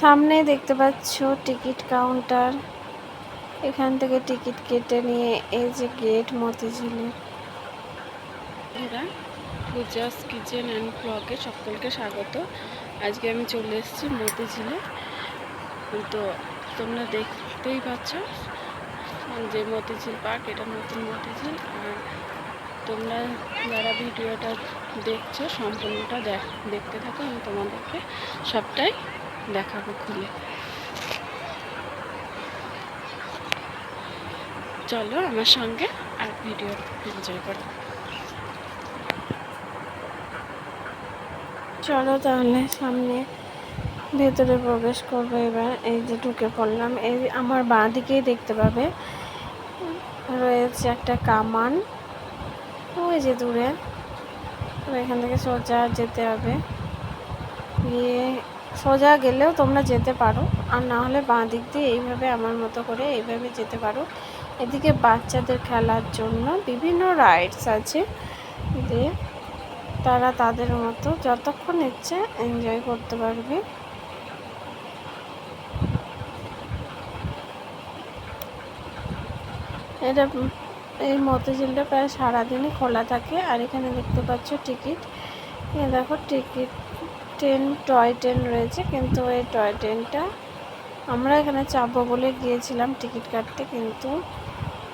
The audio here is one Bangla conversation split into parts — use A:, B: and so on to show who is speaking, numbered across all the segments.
A: সামনে দেখতে পাচ্ছ টিকিট কাউন্টার। এখান থেকে টিকিট কেটে নিয়ে এই যে গেট মতিঝিলের।
B: পূজাস কিচেন অ্যান্ড ব্লগে সকলকে স্বাগত। আজকে আমি চলে এসেছি মতিঝিলে। তো তোমরা দেখতেই পাচ্ছ যে মতিঝিল পার্ক, এটা নতুন মতিঝিল। আর তোমরা যারা ভিডিওটা দেখছ, সম্পূর্ণটা দেখ দেখতে থাকো, আমি তোমাদেরকে সবটাই দেখাবো খুলে। চলো আমার সঙ্গে আর ভিডিও এনজয় করো।
A: চলো তাহলে সামনে ভেতরে প্রবেশ করব এবার। এই যে ঢুকে পড়লাম। এই আমার বাঁ দিকেই দেখতে পাবে। রয়েছে একটা কামান। ওই যে দূরে। এখান থেকে সোজা যেতে হবে। গিয়ে সোজা গেলেও তোমরা যেতে পারো। আর না হলে বাঁ দিক দিয়ে এইভাবে আমার মতো করে এইভাবে যেতে পারো। এদিকে বাচ্চাদের খেলার জন্য বিভিন্ন রাইডস আছে। দিয়ে তারা তাদের মতো যতক্ষণ ইচ্ছে এনজয় করতে পারবে। এটা এই মতিঝিলটা প্রায় সারাদিনই খোলা থাকে। আর এখানে দেখতে পাচ্ছ টিকিট। দেখো টিকিট ট্রেন টয় ট্রেন রয়েছে, কিন্তু এই টয় ট্রেনটা আমরা এখানে চাপবো বলে গিয়েছিলাম টিকিট কাটতে, কিন্তু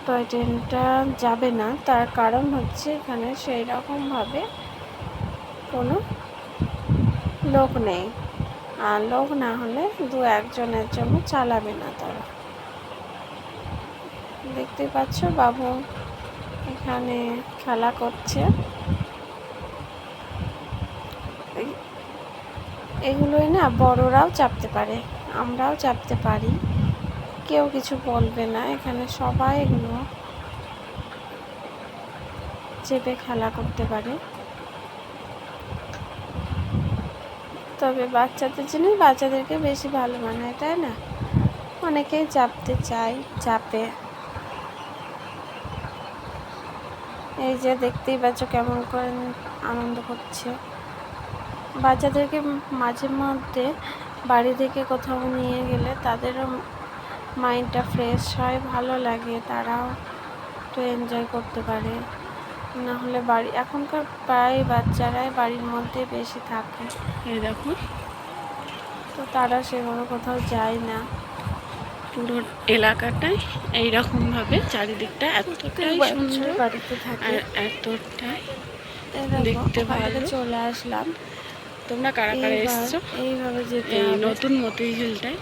A: টয় ট্রেনটা যাবে না। তার কারণ হচ্ছে এখানে সেই রকমভাবে কোনো লোক নেই। আর লোক না হলে দু একজনের জন্য চালাবে না তারা। দেখতে পাচ্ছ বাবু এখানে খেলা করছে। এগুলোই না বড়রাও চাপতে পারে, আমরাও চাপতে পারি। কেউ কিছু বলবে না, এখানে সবাই এগুলো চেপে খেলা করতে পারে। তবে বাচ্চাদের জন্যই বাচ্চাদেরকে বেশি ভালো মানায়, তাই না? অনেকেই চাপতে চায়, চাপে। এই যে দেখতেই পাচ্ছ কেমন করে আনন্দ করছে। বাচ্চাদেরকে মাঝে মধ্যে বাড়ি থেকে কোথাও নিয়ে গেলে তাদেরও মাইন্ডটা ফ্রেশ হয় ভালো লাগে তারাও একটু এনজয় করতে পারে। না হলে বাড়ি এখনকার প্রায় বাচ্চারাই বাড়ির মধ্যে বেশি থাকে।
B: এই দেখো
A: তো তারা সেভাবে কোথাও যায় না।
B: পুরো এলাকাটাই এইরকমভাবে চারিদিকটা এতটাই সুন্দর
A: বাড়িতে থাকে।
B: আর এতটাই দেখতে ভালো।
A: চলে আসলাম।
B: তোমরা কারা কারা এসছো?
A: এইভাবে যেতে
B: এই নতুন মতিঝিলটায়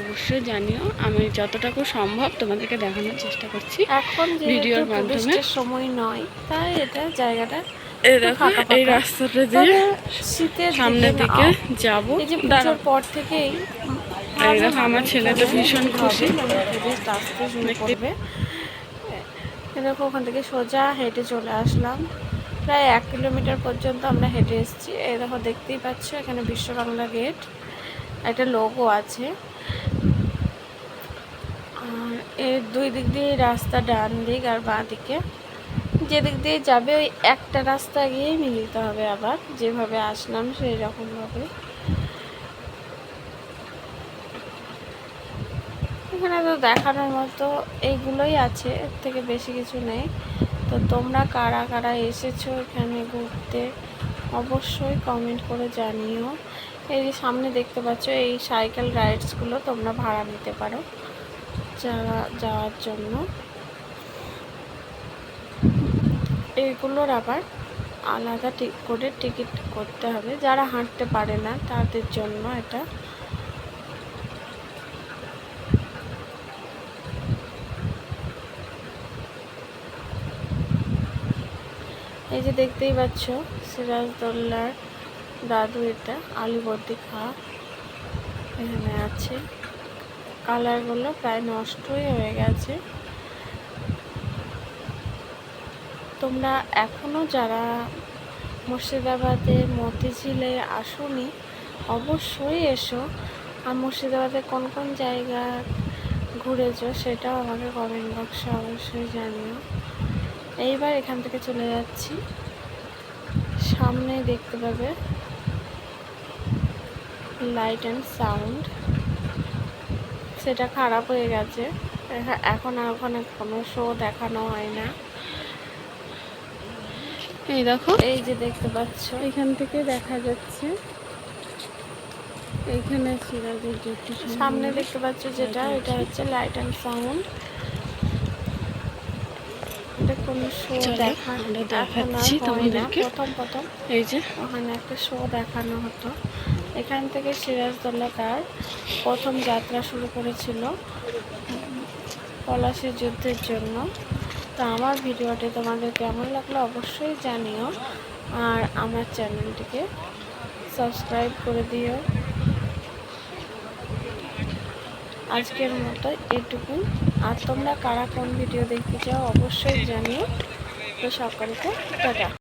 B: অবশ্যই জানিও। আমি যতটুকু সম্ভব তোমাদেরকে দেখানোর চেষ্টা করছি
A: এখন
B: ভিডিওর মাধ্যমে।
A: সময় নয় তাই এটা জায়গাটা
B: এই দেখো এই রাস্তাটা দিয়ে
A: শীতের
B: সামনের দিকে যাব।
A: পুজোর পর থেকেই
B: এই দেখো আমার ছেলে তো ভীষণ খুশি।
A: আসতে শুরু করবে। এই দেখো ওখান থেকে সোজা হেঁটে চলে আসলাম। প্রায় এক কিলোমিটার পর্যন্ত আমরা হেঁটে এসেছি। এই দেখো, দেখতেই পাচ্ছ, এখানে বিশ্ব বাংলা গেট। একটা লোকও আছে। আর এর দুই দিক দিয়ে রাস্তা, ডান দিক আর বাঁ দিকে। যেদিক দিয়ে যাবে, ওই একটা রাস্তা গিয়েই মিলিত হবে আবার। যেভাবে আসলাম, সেই রকমভাবে এখানে তো দেখানোর মতো এইগুলোই আছে, এর থেকে বেশি কিছু নেই। তো তোমরা কারা কারা এসেছ এখানে ঘুরতে, অবশ্যই কমেন্ট করে জানিও। এই সামনে দেখতে পাচ্ছ, এই সাইকেল রাইডসগুলো তোমরা ভাড়া নিতে পারো যারা যাওয়ার জন্য। এইগুলোর আবার আলাদা করে টিকিট করতে হবে। যারা হাঁটতে পারে না, তাদের জন্য এটা এই যে দেখতেই পাচ্ছ সিরাজদৌল্লার দাদু এটা, আলু আলুবর্দি খা। এখানে আছে। কালারগুলো প্রায় নষ্টই হয়ে গেছে। তোমরা এখনও যারা মুর্শিদাবাদে মতিঝিলে আসোনি, অবশ্যই এসো। আর মুর্শিদাবাদে কোন কোন জায়গা ঘুরেছো সেটাও আমাকে কমেন্ট বক্সে অবশ্যই জানিও। এইবার এখান থেকে চলে যাচ্ছি। সামনে দেখতে পাবে লাইট অ্যান্ড সাউন্ড সেটা খারাপ হয়ে গেছে। এখা- এখন আর ওখানে কোনো শো দেখানো হয় না।
B: এই দেখো।
A: এই যে দেখতে পাচ্ছ।
B: এখান থেকে দেখা যাচ্ছে এইখানে সিরাজের
A: সামনে দেখতে পাচ্ছ যেটা এটা হচ্ছে লাইট অ্যান্ড সাউন্ড এটা কোনো শো দেখা
B: দেখাচ্ছি তোমাদেরকে।
A: প্রথম প্রথম।
B: এই যে।
A: ওখানে একটা শো দেখানো হতো। এখান থেকে সিরাজদৌল্লা তার প্রথম যাত্রা শুরু করেছিল পলাশির যুদ্ধের জন্য। তো আমার ভিডিওটি তোমাদের কেমন লাগল অবশ্যই জানিও। আর আমার চ্যানেলটিকে সাবস্ক্রাইব করে দিও। আজকের মতো এটুকু। আর তোমরা কারা কোন ভিডিও দেখতে চাও অবশ্যই জানিও। তো সকলকে টাটা।